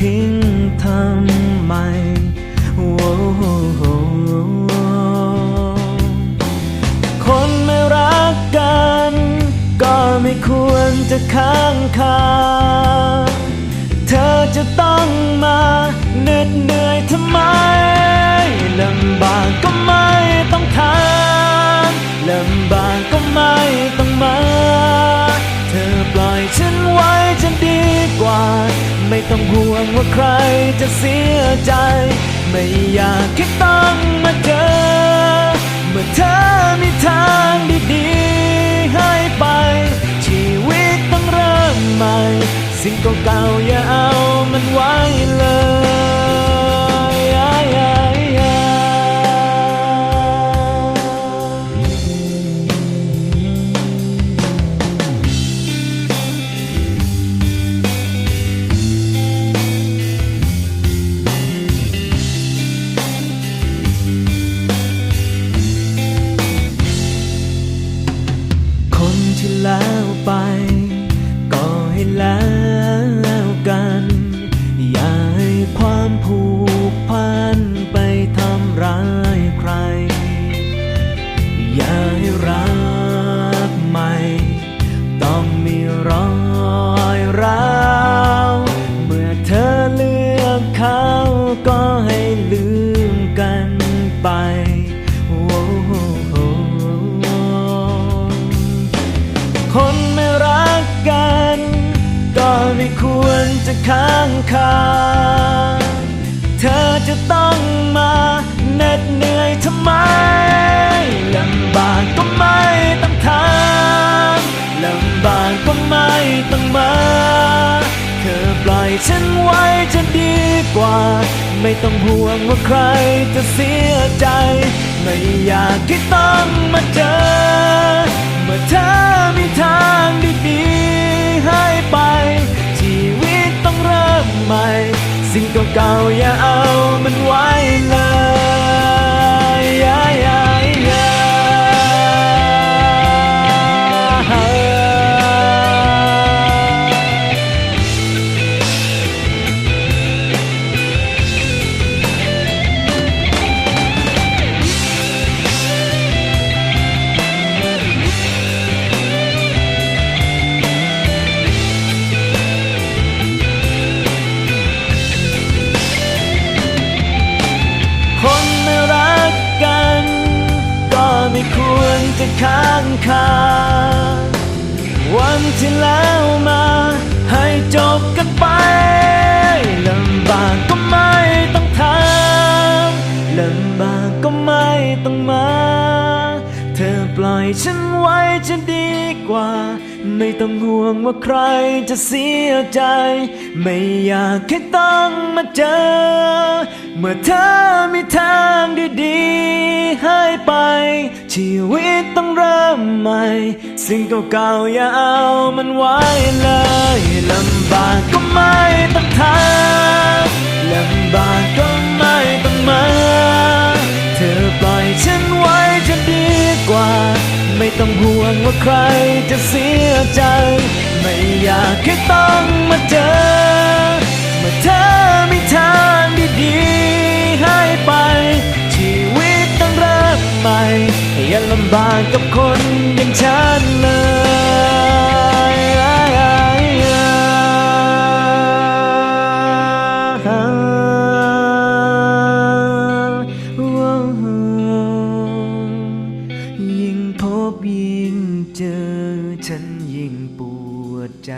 ทิ้งทำไมโอ้โหคนไม่รักกัน ก็ไม่ควรจะข้างคา เธอจะต้องมา ไม่ต้องห่วงว่าใครจะเสียใจ ไม่อยากคิดต้องมาเจอ ไปคนไม่รักกัน ก็ไม่ควรจะค้างคา เธอจะต้องมาเหน็ดเหนื่อยทำไม ไม่ต้องห่วงว่าใครจะเสียใจ ไม่อยากที่ต้องมาเจอ เมื่อเธอมีทางดีๆให้ไป ชีวิตต้องเริ่มใหม่ สิ่งเก่าๆอย่าเอา จะค้างคาวันที่แล้วมา ให้จบกันไปลำบากก็ไม่ต้องทำลำบากก็ไม่ต้องมา เธอปล่อยฉันไว้จะดีกว่า ไม่ต้องห่วงว่าใครจะเสียใจ ไม่อยากให้ต้องมาเจอ เมื่อเธอมีทาง เริ่มใหม่สิ่งเก่าๆอย่าเอามันไว้เลยลำบากก็ไม่ต้องทำลำบากก็ไม่ต้องมา เธอปล่อยฉันไว้จะดีกว่า ไม่ต้องห่วงว่าใครจะเสียใจ ไม่อยากให้ต้องมาเจอเมื่อเธอไมีทางดีๆให้ไป ชีวิตต้องเริ่มใหม่อย่าลำบากกับคน บยิ่งเจอฉันยิ่งปวดใจ